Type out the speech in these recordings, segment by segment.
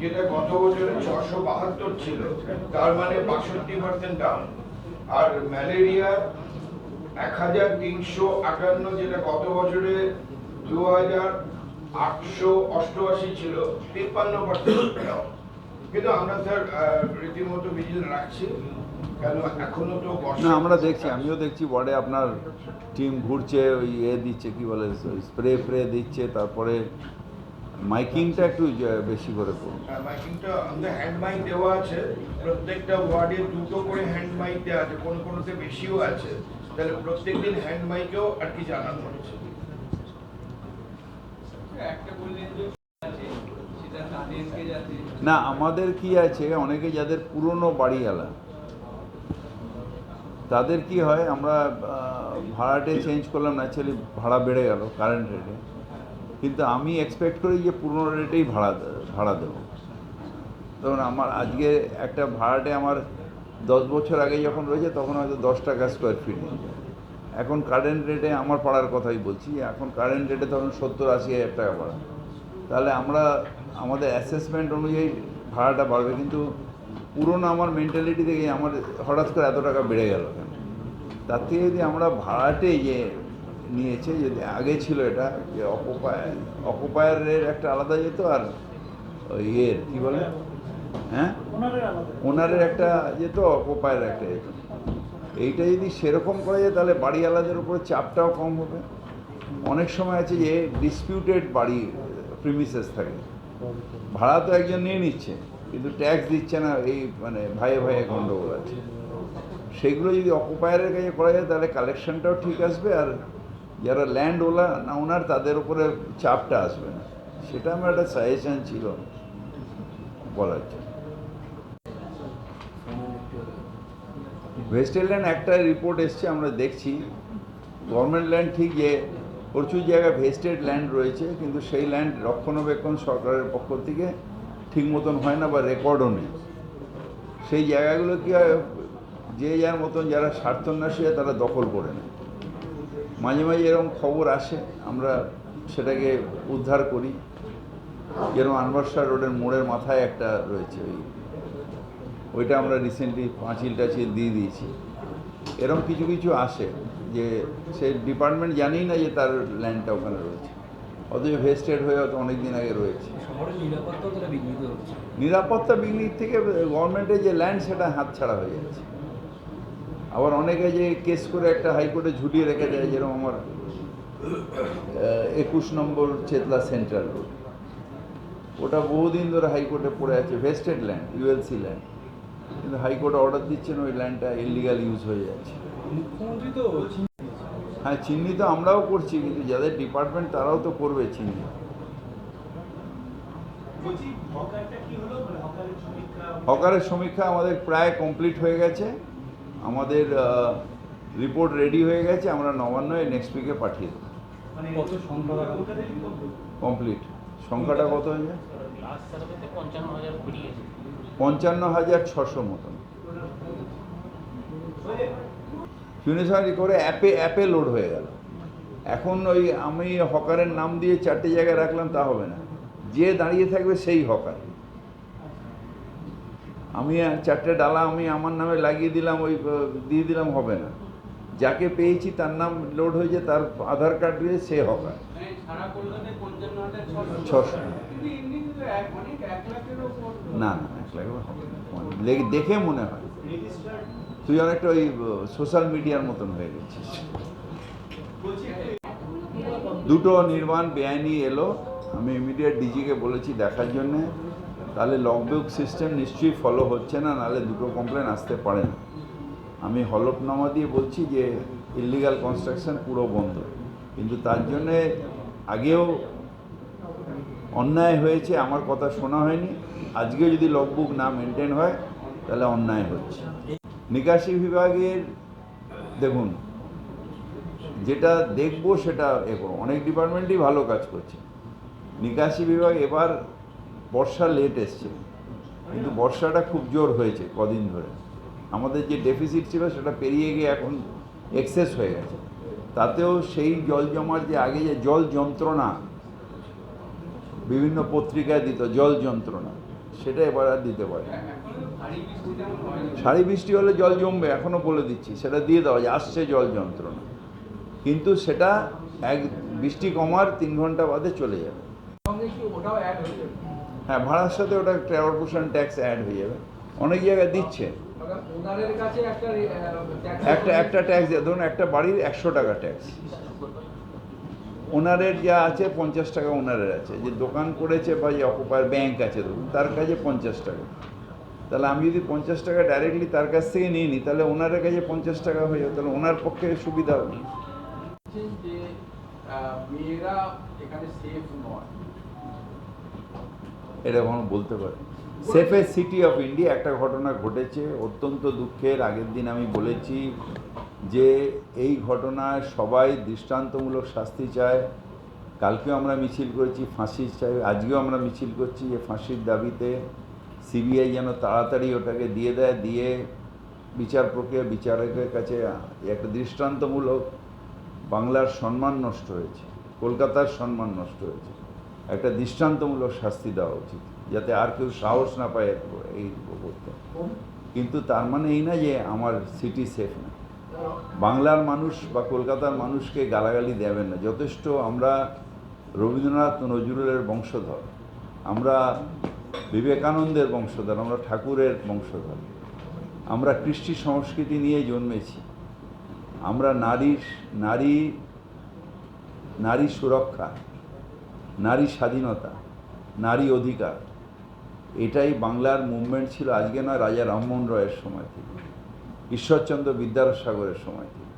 যেটা গত বছরে ছশো বাহাত্তর ছিল, তার মানে বাষট্টি পার্সেন্ট ডাউন আর ম্যালেরিয়া এক হাজার তিনশো আটান্ন যেটা গত বছরে দু হাজার আটশো অষ্টআশি ছিল, তিপ্পান্ন পার্সেন্ট ডাউন কিন্তু আমরা স্যার রীতিমতো ভিজিল রাখছি। না আমরা দেখছি আমিও দেখছি ওয়ার্ডে আপনার টিম ঘুরছে ওই এ দিচ্ছে কি বলে স্প্রে ফ্রে দিচ্ছে তারপরে মাইকিংটা একটু বেশি করে করুন। মাইকিংটা আমাদের হ্যান্ড মাইক দেওয়া আছে। প্রত্যেকটা ওয়ার্ডে দুটো করে হ্যান্ড মাইক দেওয়া আছে কোন কোনোতে বেশিও আছে। তাহলে প্রত্যেকদিন হ্যান্ড মাইকেও আর কি জানানো হচ্ছে। একটা বললেন যে আছে সেটা তাদেরকে যাতে না, আমাদের কি আছে? অনেকে যাদের পুরনো বাড়িওয়ালা। তাদের কি হয়, আমরা ভাড়াটে চেঞ্জ করলাম ন্যাচারালি ভাড়া বেড়ে গেল কারেন্ট রেটে কিন্তু আমি এক্সপেক্ট করি যে পুরনো রেটেই ভাড়া ভাড়া দেবো। তখন আমার আজকে একটা ভাড়াটে আমার দশ বছর আগে যখন রয়েছে, তখন হয়তো দশ টাকা স্কোয়ার ফিট এখন কারেন্ট রেটে আমার পাড়ার কথাই বলছি, এখন কারেন্ট রেটে ধরুন সত্তর আশি হাজার টাকা ভাড়া। তাহলে আমরা আমাদের অ্যাসেসমেন্ট অনুযায়ী ভাড়াটা বাড়বে, কিন্তু পুরনো আমার মেন্টালিটি থেকে আমার হঠাৎ করে এত টাকা বেড়ে গেল কেন? তার থেকে যদি আমরা ভাড়াটে যে নিয়েছে, যদি আগে ছিল এটা, যে অকুপায় অকুপায়ারের একটা আলাদা যেত আর ইয়ের, কী বলে? হ্যাঁ? ওনারের একটা যেত অকুপায়ারের একটা যেত। এইটা যদি সেরকম করা যায়, তাহলে বাড়িওয়ালাদের উপরে চাপটাও কম হবে। অনেক সময় আছে যে ডিসপিউটেড বাড়ি প্রিমিসেস থাকে। ভাড়া তো একজন নিয়ে নিচ্ছে, কিন্তু ট্যাক্স দিচ্ছে না এই মানে ভাইয়ে ভাইয়ে গণ্ডগোল আছে। সেগুলো যদি অকুপায়ারের কাছে করা যায়, তাহলে কালেকশনটাও ঠিক আসবে, আর যারা ল্যান্ড ওলা না ওনার তাদের উপরে চাপটা আসবে না। সেটা আমার একটা সাজেশন ছিল বলার জন্য। ওয়েস্টার্ন ল্যান্ড একটা রিপোর্ট এসছে, আমরা দেখছি। গভর্নমেন্ট ল্যান্ড ঠিক যে প্রচুর জায়গায় ভেস্টেড ল্যান্ড রয়েছে, কিন্তু সেই ল্যান্ড রক্ষণাবেক্ষণ সরকারের পক্ষ থেকে ঠিক মতন হয় না বা রেকর্ডও নেই। সেই জায়গাগুলো কি যে যার মতন যারা স্বার্থন্যাসী হয় তারা দখল করে নেয়। মাঝে মাঝে এরকম খবর আসে, আমরা সেটাকে উদ্ধার করি। যেরকম আনবরসার রোডের মোড়ের মাথায় একটা রয়েছে, ওই ওইটা আমরা রিসেন্টলি পাঁচিল টাচিল দিয়ে দিয়েছি। এরকম কিছু কিছু আসে। যে সে ডিপার্টমেন্ট জানেই না যে তার ল্যান্ডটা ওখানে রয়েছে। অথচ ভেস্টেড হয়ে হয়তো অনেক দিন আগে রয়েছে। নিরাপত্তা বিঘ্নির থেকে গভর্নমেন্টের যে ল্যান্ড সেটা হাতছাড়া হয়ে যাচ্ছে। আবার অনেকে যে কেস করে একটা হাইকোর্টে ঝুলিয়ে রেখে দেয় যেরকম আমার একুশ নম্বর চেতলা সেন্ট্রাল রোড ওটা বহুদিন ধরে হাইকোর্টে পড়ে আছে ভেস্টেড ল্যান্ড ইউএলসি ল্যান্ড কিন্তু হাইকোর্টে অর্ডার দিচ্ছেন ওই ল্যান্ডটা ইলিগাল ইউজ হয়ে যাচ্ছে। মুখ্যমন্ত্রী তো হ্যাঁ চিহ্নিত আমরাও করছি কিন্তু যাদের ডিপার্টমেন্ট তারাও তো করবে চিহ্নিত হকারের সমীক্ষা আমাদের প্রায় কমপ্লিট হয়ে গেছে। আমাদের রিপোর্ট রেডি হয়ে গেছে আমরা নবান্নয় নেক্সট উইকে পাঠিয়ে দেবো। কমপ্লিট সংখ্যাটা কত? হয়েছে পঞ্চান্ন হাজার ছশো মতন। মিউনিসিপালিটি করে অ্যাপে অ্যাপে লোড হয়ে গেল। এখন ওই আমি হকারের নাম দিয়ে চারটে জায়গায় রাখলাম তা হবে না। যে দাঁড়িয়ে থাকবে সেই হকার। আমি চারটে ডালা আমি আমার নামে লাগিয়ে দিলাম ওই দিয়ে দিলাম হবে না। যাকে পেয়েছি তার নাম লোড হয়েছে তার আধার কার্ড দিয়ে সে হকার। ছশো। না না এক লাখ হবে না। দেখে মনে হয়। তুই অনেকটা ওই সোশ্যাল মিডিয়ার মতন হয়ে গেছিস। দুটো নির্মাণ বেআইনি এলো। আমি ইমিডিয়েট ডিজিকে বলেছি দেখার জন্যে, তাহলে লগবুক সিস্টেম নিশ্চয়ই ফলো হচ্ছে না, নাহলে দুটো কমপ্লেন আসতে পারে না। আমি হলফনামা দিয়ে বলছি যে ইলিগাল কনস্ট্রাকশন পুরো বন্ধ। কিন্তু তার জন্যে আগেও অন্যায় হয়েছে, আমার কথা শোনা হয়নি। আজকে যদি লগবুক না মেনটেন হয়, তাহলে অন্যায় হচ্ছে। নিকাশি বিভাগের, দেখুন, যেটা দেখব সেটা এ করব। অনেক ডিপার্টমেন্টই ভালো কাজ করছে। নিকাশি বিভাগ এবার বর্ষা লেট এসছে। কিন্তু বর্ষাটা খুব জোর হয়েছে কদিন ধরে। আমাদের যে ডেফিসিট ছিল সেটা পেরিয়ে গিয়ে এখন এক্সেস হয়ে গেছে। তাতেও সেই জল জমার যে আগে যে জল যন্ত্রণা, বিভিন্ন পত্রিকায় দিত জল যন্ত্রণা, সেটা এবার আর দিতে পারে সারি বৃষ্টি হলে জল জমবে এখনও বলে দিচ্ছি, সেটা দিয়ে দেওয়া যায় আসছে জল যন্ত্রণা। কিন্তু সেটা এক, বৃষ্টি কমার তিন ঘণ্টা বাদে চলে যাবে। হয়ে, ভাড়ার সাথে ওটা কর্পোরেশন ট্যাক্স অ্যাড হয়ে যাবে। অনেক জায়গায় দিচ্ছে। একটা একটা ট্যাক্স, ধরুন একটা বাড়ির একশো টাকা ট্যাক্স। ওনারের যা আছে, পঞ্চাশ টাকা ওনারের আছে। যে দোকান করেছে বা যে অকুপার ব্যাংক আছে, ধরুন, তার কাছে পঞ্চাশ টাকা। তাহলে আমি যদি পঞ্চাশ টাকা ডাইরেক্টলি তার কাছ থেকে নিয়ে নিই তাহলে ওনারের কাছে পঞ্চাশ টাকা হয়ে যাবে তাহলে ওনার পক্ষে সুবিধা হবে। এটা কখনো বলতে পারে। সেফেস্ট সিটি অফ ইন্ডিয়া একটা ঘটনা ঘটেছে অত্যন্ত দুঃখের। আগের দিন আমি বলেছি যে এই ঘটনায় সবাই দৃষ্টান্তমূলক শাস্তি চায়। কালকেও আমরা মিছিল করেছি ফাঁসি চাই আজকেও আমরা মিছিল করছি যে ফাঁসির দাবিতে সিবিআই যেন তাড়াতাড়ি ওটাকে দিয়ে দেয়, দিয়ে বিচার প্রক্রিয়া বিচারকের কাছে একটা দৃষ্টান্তমূলক বাংলার সম্মান নষ্ট হয়েছে, কলকাতার সম্মান নষ্ট হয়েছে। একটা দৃষ্টান্তমূলক শাস্তি দেওয়া উচিত, যাতে আর কেউ সাহস না পায় এই করতে। কিন্তু তার মানে এই না যে আমার সিটি সেফ না। বাংলার মানুষ বা কলকাতার মানুষকে গালাগালি দেবেন না। যথেষ্ট আমরা রবীন্দ্রনাথ নজরুলের বংশধর। আমরা বিবেকানন্দের বংশধর, আমরা ঠাকুরের বংশধর। আমরা কৃষ্টি সংস্কৃতি নিয়ে জন্মেছি। আমরা নারী নারী নারী সুরক্ষা, নারী স্বাধীনতা, নারী অধিকার, এটাই বাংলার মুভমেন্ট ছিল আজকে নয়, রাজা রামমোহন রয়ের সময় থেকে, ঈশ্বরচন্দ্র বিদ্যাসাগরের সময় থেকে।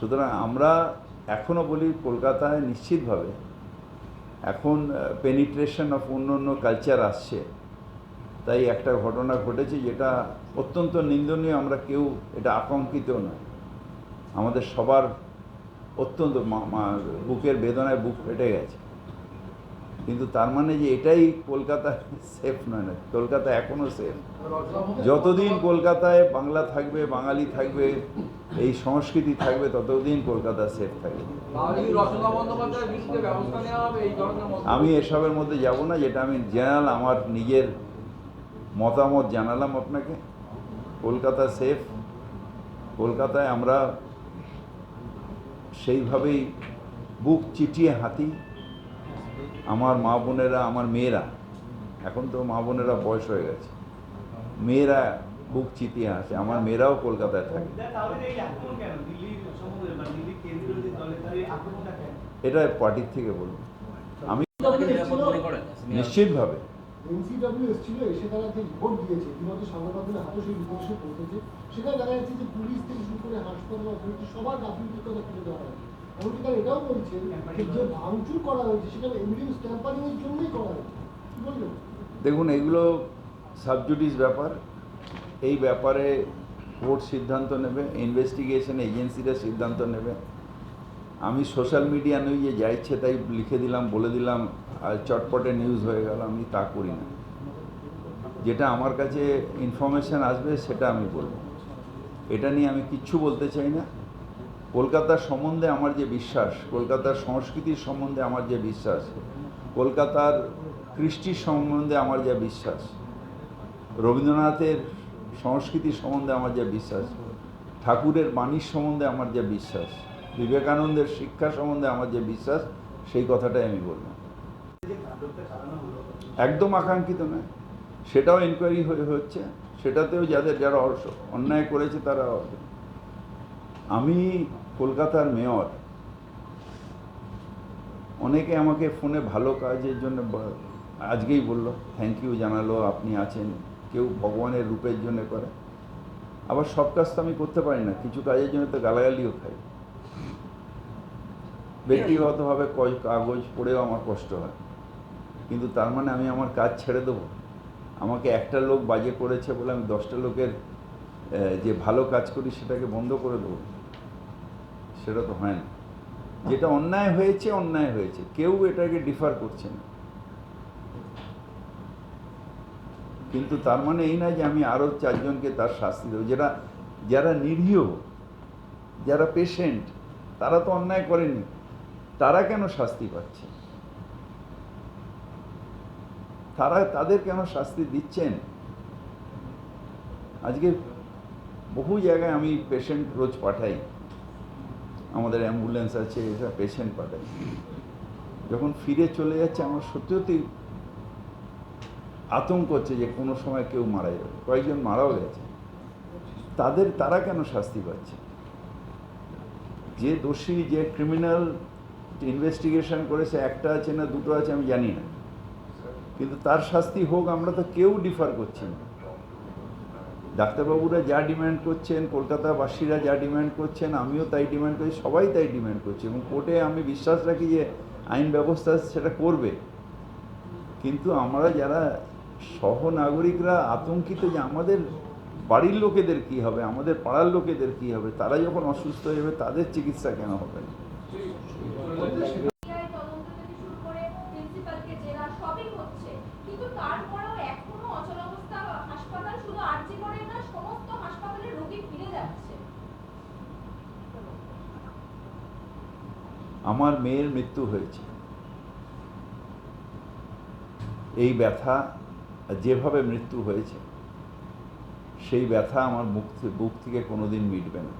সুতরাং আমরা এখনও বলি কলকাতায় নিশ্চিতভাবে এখন পেনিট্রেশন অফ অন্য অন্য কালচার আসছে। তাই একটা ঘটনা ঘটেছে যেটা অত্যন্ত নিন্দনীয়, আমরা কেউ এটা আকাঙ্ক্ষিত নয়। আমাদের সবার অত্যন্ত বুকের বেদনায় বুক ফেটে গেছে। কিন্তু তার মানে যে এটাই কলকাতা সেফ নয় না কলকাতা এখনও সেফ যতদিন কলকাতায় বাংলা থাকবে বাঙালি থাকবে এই সংস্কৃতি থাকবে ততদিন কলকাতা সেফ থাকবে? আমি এসবের মধ্যে যাব না যেটা আমি জানালাম আমার নিজের মতামত জানালাম আপনাকে। কলকাতা সেফ কলকাতায় আমরা সেইভাবেই বুক চিটিয়ে হাঁটি। আমার মা বোনেরা আমার মেয়েরা এখন তো মা বোনেরা বয়স হয়ে গেছে। মেয়েরা বুক চিতিয়ে হাসে আমার মেয়েরাও কলকাতায় থাকে। এটা পার্টির থেকে বলব আমি নিশ্চিতভাবে। এনসিডব্লিউ এসেছিল এসে তারা যে রিপোর্ট দিয়েছে ইতিমধ্যে সংবাদ হাতে সেই রিপোর্ট এসে পৌঁছেছে। সেখানে দেখা যাচ্ছে যে পুলিশ থেকে শুরু করে হাসপাতাল অথরিটি সবার গাফিলতির কথা তুলে দেওয়া হয় এমনকি তারা এটাও বলছেন যে যে ভাঙচুর করা হয়েছে জন্যই করা হয়েছে। দেখুন এগুলো সাবজুডিস ব্যাপার। এই ব্যাপারে কোর্ট সিদ্ধান্ত নেবে ইনভেস্টিগেশন এজেন্সিরা সিদ্ধান্ত নেবে। আমি সোশ্যাল মিডিয়া নিউজে যা ইচ্ছে তাই লিখে দিলাম, বলে দিলাম, আর চটপটে নিউজ হয়ে গেল, আমি তা করি না। যেটা আমার কাছে ইনফরমেশান আসবে, সেটা আমি বলব। এটা নিয়ে আমি কিচ্ছু বলতে চাই না। কলকাতার সম্বন্ধে আমার যে বিশ্বাস, কলকাতার সংস্কৃতির সম্বন্ধে আমার যে বিশ্বাস, কলকাতার কৃষ্টির সম্বন্ধে আমার যে বিশ্বাস, রবীন্দ্রনাথের সংস্কৃতি সম্বন্ধে আমার যে বিশ্বাস, ঠাকুরের বাণীর সম্বন্ধে আমার যে বিশ্বাস, বিবেকানন্দের শিক্ষা সম্বন্ধে আমার যে বিশ্বাস, সেই কথাটাই আমি বলব। একদম আকাঙ্ক্ষিত নয়। সেটাও এনকোয়ারি হয়ে হচ্ছে। সেটাতেও যাদের যারা অন্যায় করেছে তারা আমি কলকাতার মেয়র, অনেকে আমাকে ফোনে ভালো কাজের জন্য আজকেই বলল থ্যাংক ইউ জানালো, আপনি আছেন। কেউ ভগবানের রূপের জন্য করে। আবার সব কাজ তো আমি করতে পারি না, কিছু কাজের জন্য তো গালাগালিও খাই। ব্যক্তিগতভাবে কাগজ পড়েও আমার কষ্ট হয়। কিন্তু তার মানে আমি আমার কাজ ছেড়ে দেবো। আমাকে একটা লোক বাজে করেছে বলে আমি দশটা লোকের যে ভালো কাজ করি সেটাকে বন্ধ করে দেবো। সেটা তো হয় না। যেটা অন্যায় হয়েছে অন্যায় হয়েছে। কেউ এটাকে ডিফার করছে না। কিন্তু তার মানে এই না যে আমি আরও চারজনকে তার শাস্তি দেবো। যারা যারা নিরীহ, যারা পেশেন্ট তারা তো অন্যায় করেনি। তারা কেন শাস্তি পাচ্ছে? তারা, তাদের কেন শাস্তি দিচ্ছেন? আজকে বহু জায়গায় আমি পেশেন্ট রোজ পাঠাই। আমাদের অ্যাম্বুলেন্স আছে, এসব পেশেন্ট পাঠাই। যখন ফিরে চলে যাচ্ছে, আমার সত্যি সত্যি আতঙ্ক হচ্ছে যে কোনো সময় কেউ মারা যাবে। কয়েকজন মারাও গেছে। তাদের, তারা কেন শাস্তি পাচ্ছে? যে দোষী, যে ক্রিমিনাল ইনভেস্টিগেশন করেছে, একটা আছে না দুটো আছে, আমি জানি না। কিন্তু তার শাস্তি হোক, আমরা তো কেউ ডিফার করছি না। ডাক্তারবাবুরা যা ডিম্যান্ড করছেন, কলকাতাবাসীরা যা ডিম্যান্ড করছেন, আমিও তাই ডিম্যান্ড করি, সবাই তাই ডিম্যান্ড করছি এবং কোর্টে আমি বিশ্বাস রাখি যে আইন ব্যবস্থা সেটা করবে। কিন্তু আমরা যারা সহনাগরিকরা আতঙ্কিত যে আমাদের বাড়ির লোকেদের কি হবে, আমাদের পাড়ার লোকেদের কি হবে, তারা যখন অসুস্থ হয়ে যাবে, তাদের চিকিৎসা কেন হবে সিবিআই তদন্ত থেকে শুরু করে প্রিন্সিপালকে জেরা সবই হচ্ছে কিন্তু তারপরেও এখনও অচলাবস্থা হাসপাতাল শুধু আরজি করে না সমস্ত হাসপাতালে রোগী ফিরে যাচ্ছে আমার মেয়ের মৃত্যু হয়েছে। এই ব্যথা যেভাবে মৃত্যু হয়েছে, সেই ব্যথা আমার মুখ বুক থেকে কোনোদিন মিটবে না।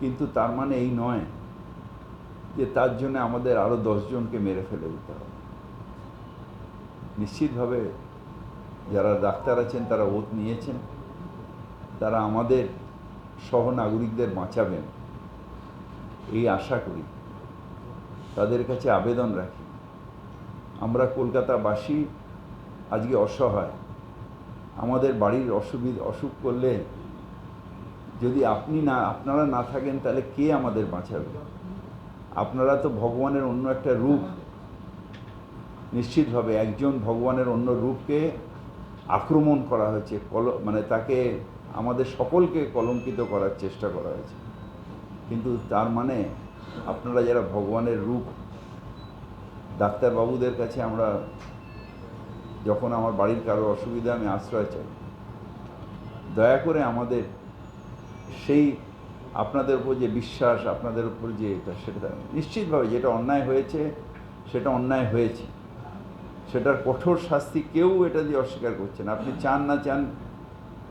কিন্তু তার মানে এই নয় যে তার জন্য আমাদের আরও দশজনকে মেরে ফেলে দিতে হবে। নিশ্চিতভাবে যারা ডাক্তার আছেন, তারা ওত নিয়েছেন, তারা আমাদের সহনাগরিকদের বাঁচাবেন। এই আশা করি। তাদের কাছে আবেদন রাখি। আমরা কলকাতাবাসী আজকে অসহায়। আমাদের বাড়ির অসুবিধা, অসুখ করলে যদি আপনি না, আপনারা না থাকেন তাহলে কে আমাদের বাঁচাবে? আপনারা তো ভগবানের অন্য একটা রূপ। নিশ্চিতভাবে একজন ভগবানের অন্য রূপকে আক্রমণ করা হয়েছে, কল মানে তাকে আমাদের সকলকে কলঙ্কিত করার চেষ্টা করা হয়েছে। কিন্তু তার মানে আপনারা যারা ভগবানের রূপ, ডাক্তারবাবুদের কাছে আমরা যখন আমার বাড়ির কারও অসুবিধা আমি আশ্রয় চাই, দয়া করে আমাদের সেই আপনাদের উপর যে বিশ্বাস, আপনাদের উপর যে এটা, সেটা নিশ্চিতভাবে যেটা অন্যায় হয়েছে, সেটা অন্যায় হয়েছে। সেটার কঠোর শাস্তি কেউ এটা দিয়ে অস্বীকার করছে না। আপনি চান না চান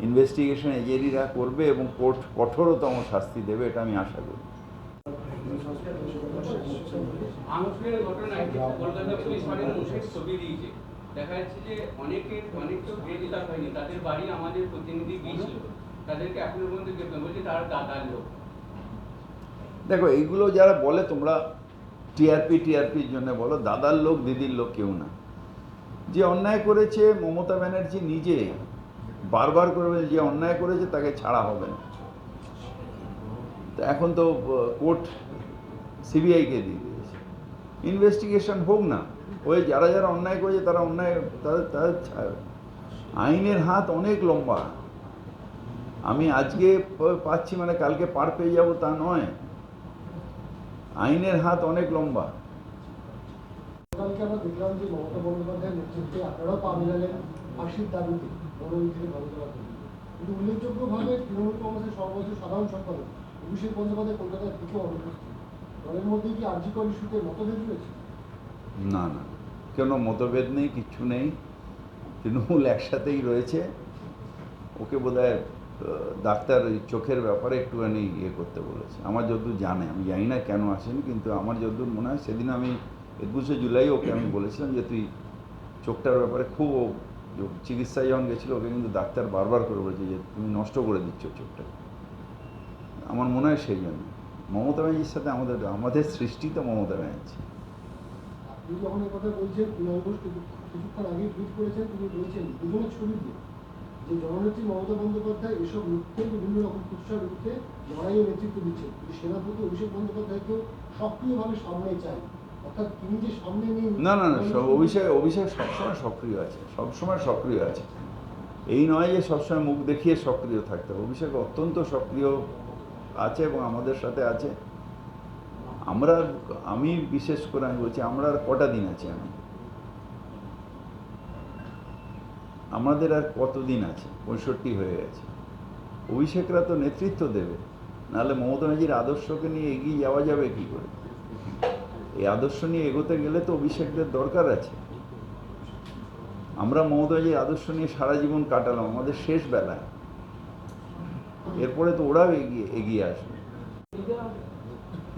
ইনভেস্টিগেশন এজেন্টরা করবে এবং কোর্ট কঠোরতম শাস্তি দেবে, এটা আমি আশা করি। ভাঙচুরের ঘটনায় কলকাতা পুলিশ ফাঁড়ির মুখের ছবি দিয়েছে। দেখা যাচ্ছে যে অনেকের অনেক তো হয়নি। তাদের বাড়ি আমাদের প্রতিনিধি গিয়েছিল। তাদেরকে এখনও পর্যন্ত বলছে দাদার লোক। দেখো, এইগুলো যারা বলে, তোমরা টিআরপি, টিআরপির জন্য বলো, দাদার লোক, দিদির লোক কেউ না। যে অন্যায় করেছে মমতা ব্যানার্জি নিজে, বারবার করবে যে অন্যায় করেছে, তাকে ছাড়া হবে না। এখন তো কোর্ট সিবিআইকে দিয়ে দিয়েছে। ইনভেস্টিগেশন হোক না, ওই যারা যারা অন্যায় করেছে তারা অন্যায়, তাদের তাদের আইনের হাত অনেক লম্বা। আমি আজকে পাচ্ছি মানে কালকে পার পেয়ে যাব তা নয়। আইনের হাত অনেক লম্বা। উল্লেখযোগ্যভাবে তৃণমূল কংগ্রেসের সর্বোচ্চ সাধারণ সম্পাদক অভিষেক বন্দ্যোপাধ্যায় কলকাতার থেকে অনুপস্থিত না না। কেন মতভেদ নেই, কিচ্ছু নেই। তৃণমূল একসাথেই রয়েছে। ওকে বোধহয় ডাক্তার ওই চোখের ব্যাপারে একটুখানি ইয়ে করতে বলেছে। আমার যতদূর জানে, আমি জানি না কেন আসেনি, কিন্তু আমার যতদূর মনে হয় সেদিন আমি একুশে জুলাই ওকে আমি বলেছিলাম যে, তুই চোখটার ব্যাপারে খুব চিকিৎসায় যখন গেছিল, ওকে কিন্তু ডাক্তার বারবার করে বলেছে যে, তুমি নষ্ট করে দিচ্ছ চোখটা আমার মনে হয় সেই জন্য। মমতা ব্যানার্জির সাথে আমাদের আমাদের সৃষ্টি তো মমতা ব্যানার্জি। আপনি যখন এই কথা বলছেন কুণাল ঘোষ কিছুক্ষণ আগে টুইট করেছেন তিনি বলছেন দুজনের ছবি দিয়ে যে জননেত্রী মমতা বন্দ্যোপাধ্যায় এসব রুখতে বিভিন্ন রকম কুৎসা রুখতে লড়াইয়ে নেতৃত্ব দিচ্ছেন। কিন্তু সেনাপতি অভিষেক বন্দ্যোপাধ্যায়কেও সক্রিয়ভাবে সামনে চাই। অর্থাৎ তিনি যে সামনে নেই না না না সব অভিষেক অভিষেক সবসময় সক্রিয় আছে সবসময় সক্রিয় আছে। এই নয় যে সবসময় মুখ দেখিয়ে সক্রিয় থাকতে হবে। অভিষেক অত্যন্ত সক্রিয় আছে এবং আমাদের সাথে আছে। আমরা, আমি বিশেষ করে আমি বলছি, আমরা আর কটা দিন আছি আমি? আমাদের আর কতদিন আছে? পঁয়ষট্টি হয়ে গেছে। অভিষেকরা তো নেতৃত্ব দেবে। নাহলে মমতা ব্যানার্জির আদর্শকে নিয়ে এগিয়ে যাওয়া যাবে কি করে? এই আদর্শ নিয়ে এগোতে গেলে তো অভিষেকদের দরকার আছে। আমরা মমতা ব্যানার্জির আদর্শ নিয়ে সারা জীবন কাটালাম। আমাদের শেষ বেলায়। এরপরে তো ওরাও এগিয়ে এগিয়ে আসবে।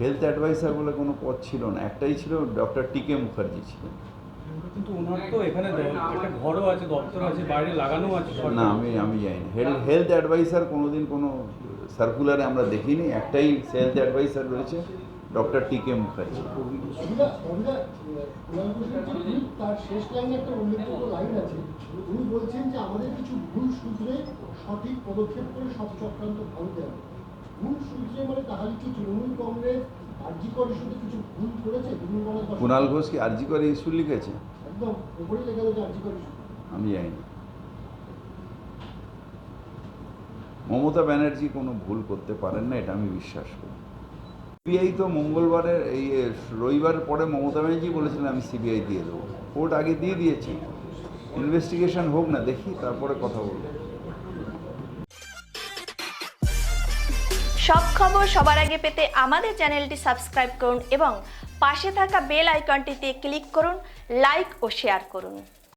হেলথ অ্যাডভাইসার বলে কোনো পদ ছিল না একটাই ছিল ডক্টর টি কে মুখার্জি ছিলেন। কিন্তু ওনার তো এখানে একটা ঘরও আছে দপ্তর আছে বাইরে লাগানো আছে না আমি আমি জানি না। হেলথ হেলথ অ্যাডভাইসার কোনোদিন কোনো সার্কুলারে আমরা দেখিনি একটাই হেলথ অ্যাডভাইসার রয়েছে। Doctor T K Mukherjee. তার শেষ লাইনে একটা উল্লেখযোগ্য লাইন আছে উনি বলছেন যে আমাদের কিছু ভুল সূত্রে সঠিক পদক্ষেপ করে সব চক্রান্ত হবে ভুল সূত্রে মানে তাহলে কি তৃণমূল কংগ্রেস ইস্যুতে কিছু ভুল করেছে কুণাল ঘোষ কি আরজি করে ইস্যু লিখেছে? একদম ওপরেই লেখা রয়েছে আমি জানি মমতা ব্যানার্জি কোনো ভুল করতে পারেন না, এটা আমি বিশ্বাস করি। সিবিআই তো মঙ্গলবারের এই রবিবার পরে মমতা ব্যানার্জি বলেছিলেন, আমি সিবিআই দিয়ে দেবো। কোর্ট আগে দিয়ে দিয়েছি। ইনভেস্টিগেশন হোক না, দেখি তারপরে কথা বলব। সব খবর সবার আগে পেতে আমাদের চ্যানেলটি সাবস্ক্রাইব করুন এবং পাশে থাকা বেল আইকনটিতে ক্লিক করুন, লাইক ও শেয়ার করুন।